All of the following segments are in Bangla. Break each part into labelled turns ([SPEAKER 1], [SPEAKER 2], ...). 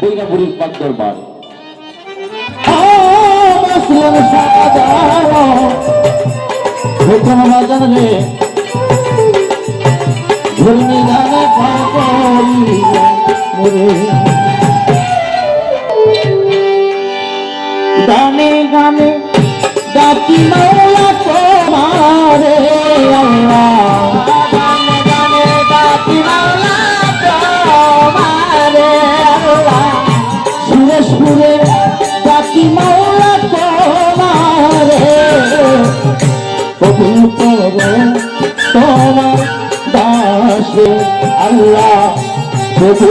[SPEAKER 1] বৈরাপুরীর পাক দরবার।
[SPEAKER 2] গানে গানে ডাকি মাওলা তোমারে। আল্লাহ করো তোমার দাস আল্লাহ প্রভু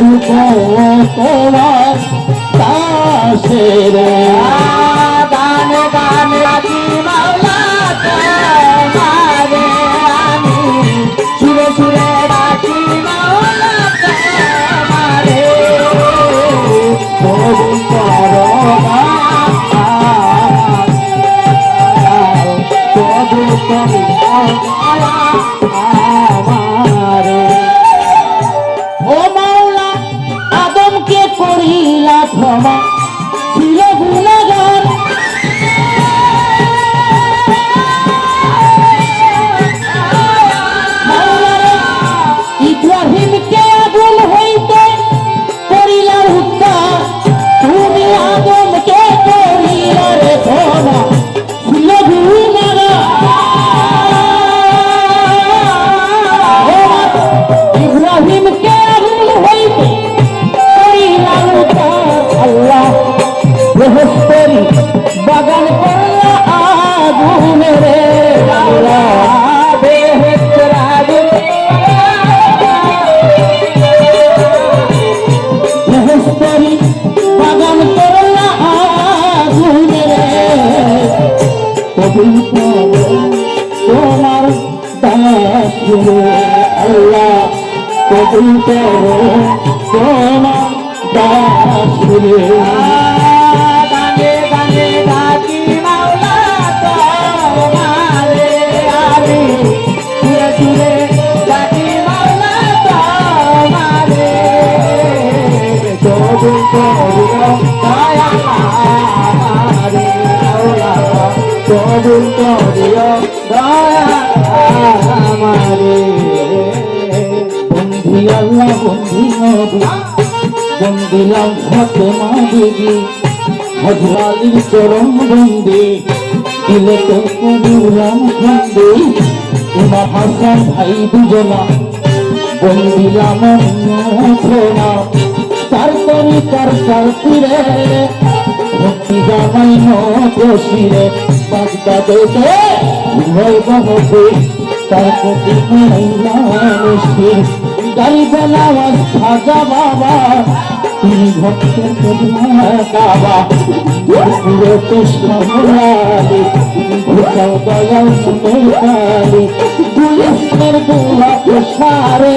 [SPEAKER 2] তোমার দাসের গানে গানে ডাকি মাওলা তোমারে আমি সুরে সুরে রাখি মাওলা করো তোমার দাস গানে গানে ডাকি। মাওলা তোমারে আমি সুরে সুরে ডাকি মাওলা তোমারে কবুল করো দয়া আমারে মাওলা কবুল করিও দয়া আমারে বন্ধি আল্লাহ বন্ধি নবী বন্দিলাম ফাতেমা দেবী হজরালির চরম বন্দি, দিলে তো কবিরাম খন্দি ইমাম হাসান ভাই দুজনা, বন্দিলাম না তার তরিকার সালতিরে ভক্তি জামাই নশিরে বাগদাদে ভয় বহবে তার প্রতি মানুষকে গাড়ি বেলাওয়াজ খাজা বাবা। তুমি ভক্তের বাবা। পুরো তো সামলালে ভূষাও দয়াল মনের পুলিশের গোলা প্রসারে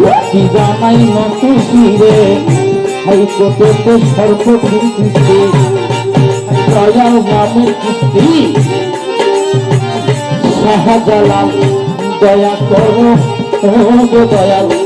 [SPEAKER 2] ভক্তি জানাই নতুসিরে হাইকোর্টে তো সর্বকৃতিতে দয়াল নামের কিস্তি শাহজালাল, দয়া করো, ও দয়াল।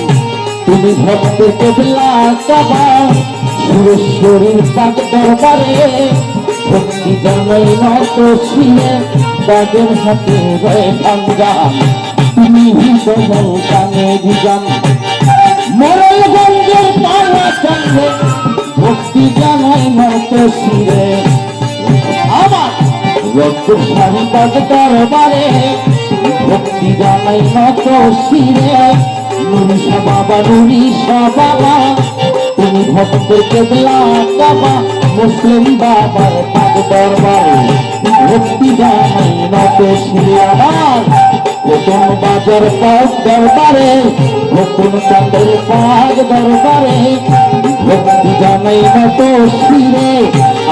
[SPEAKER 2] তুমি ভক্ত কেবলা পাক দরবারে ভক্তি জানাই নত ছিয়ে তাদের হাতে রয়ে ভাঙ্গা তুমি কানে ভিজান মরলগঞ্জের ভক্তি জানাই নত পাক দরবারে ভক্তি জানাই নত নুরিশা বাবা নুরিশা বাবা। তুমি ভক্তের কেবলা বাবা মুসলিম বাবার পাদ দরবারে। ভক্তি জানাই নত আমার নতুন বাজার পাক দরবারে, নতুন চাঁদের পাক দরবারে। ভক্তি জানাই নত শিরে,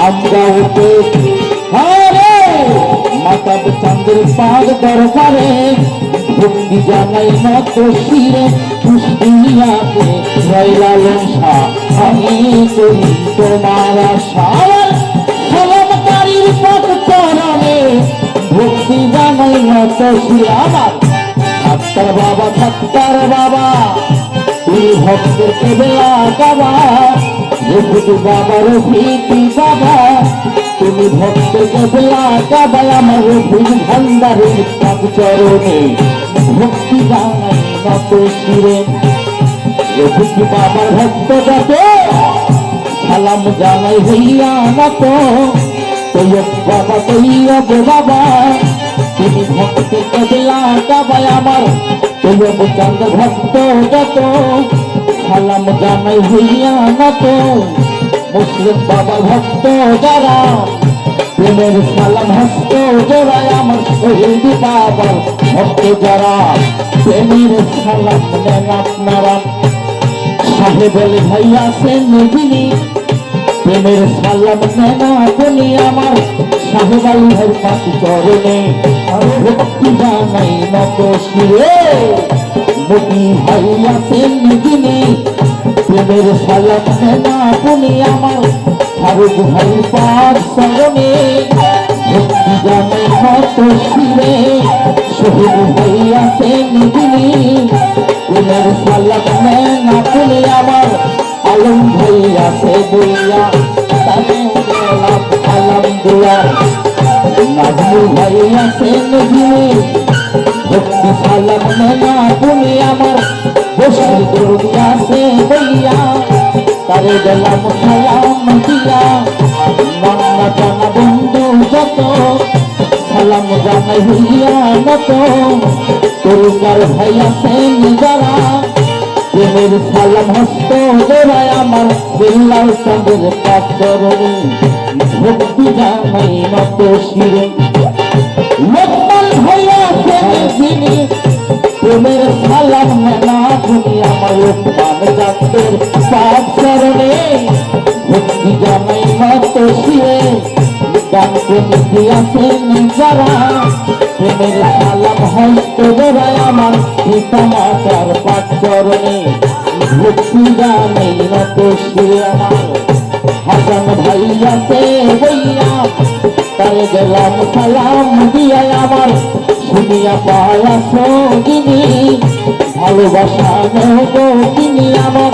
[SPEAKER 2] আমরা হরে মাতাব চাঁদের পাক দরবারে, ভক্তি জানাই নত শিরে পুষ্টিয়াতে শাহ আমি করি তোমার আশা। সালামকারীর পথ চরণে ভক্তি জানাই নত শিরে আমার। ডাক্তার বাবা ডাক্তার বাবা তুই ভক্তের কেবলা বাবা রফিক বাবা রফিকি বাবা তুমি ভক্তের কেবলা বাবা আমার রফিক ভান্ডারের পাক চরণে ভক্তি জানাই নত শিরে রফিক বাবার ভক্ত যত সালাম জানাই হইয়া নত তৈয়ব বাবা তৈয়ব বাবা তুমি ভক্ত কবলা কাবাই আমার তৈয়ব চাঁদ ভক্ত যত সালাম জানাই হইয়া নত মুসলিম বাবা ভক্ত যারা, প্রেমের সালাম হস্ত জোড়ায় আমার শহীদ বাবার ভক্ত যারা, প্রেমের সালাম নেন আপনারা। সাহেবেল ভাই আছেন যিনি প্রেমের সালাম নেনা বলি আমার। সাহেব আলী ভাই পাঁচ চরণে ভক্তি জানাই নত শিরে মতি ভাই আছেন প্রেমের সালাম নেনা বলি আমার। ফারুক ভাই পাঁচ চরণে ভক্তি জানাই নত শিরে শহীদ আছেন যিনি প্রেমের সালাম নেনা বলি আমার। আলম ভাইয়া সে বইয়া তাকে আলম দুয়া তারে গেলাম সালাম দিয়া নান্না জানা বন্ধু যত সালাম জানাই হইয়া মতো। দুর্গার ভাইয়া সে যারা প্রেমের সালাম হস্ত জোড়ায় আমার। বিল্লাল চন্দ্রের পাচরণী ভক্তি জানাই নত শিরে। লোকমান হইয়া প্রেমে যিনি প্রেমের সালাম মেলা তুমি আমার লোকমান চন্দ্রের পাচরণে ভক্তি জানাই নত শিরে গান প্রেমী দিয়াছেন যারা। প্রেমের সালাম হস্ত জোড়ায় আমার পিতা মাতার পাঁচ চরণে। ভক্তি নত শিরে আমার। হাসান ভাইয়াতে বইয়া তারে গেলাম সালাম দিয়া আমার। শুনিয়া পায়া সঙ্গিনী ভালোবাসা নেব তিনি আমার।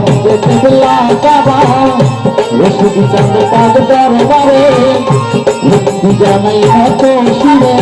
[SPEAKER 2] ভক্ত কেবলা বাবা রশিদ চন্দ্র পাক দরবারে ভক্তি জানাই কত শিরে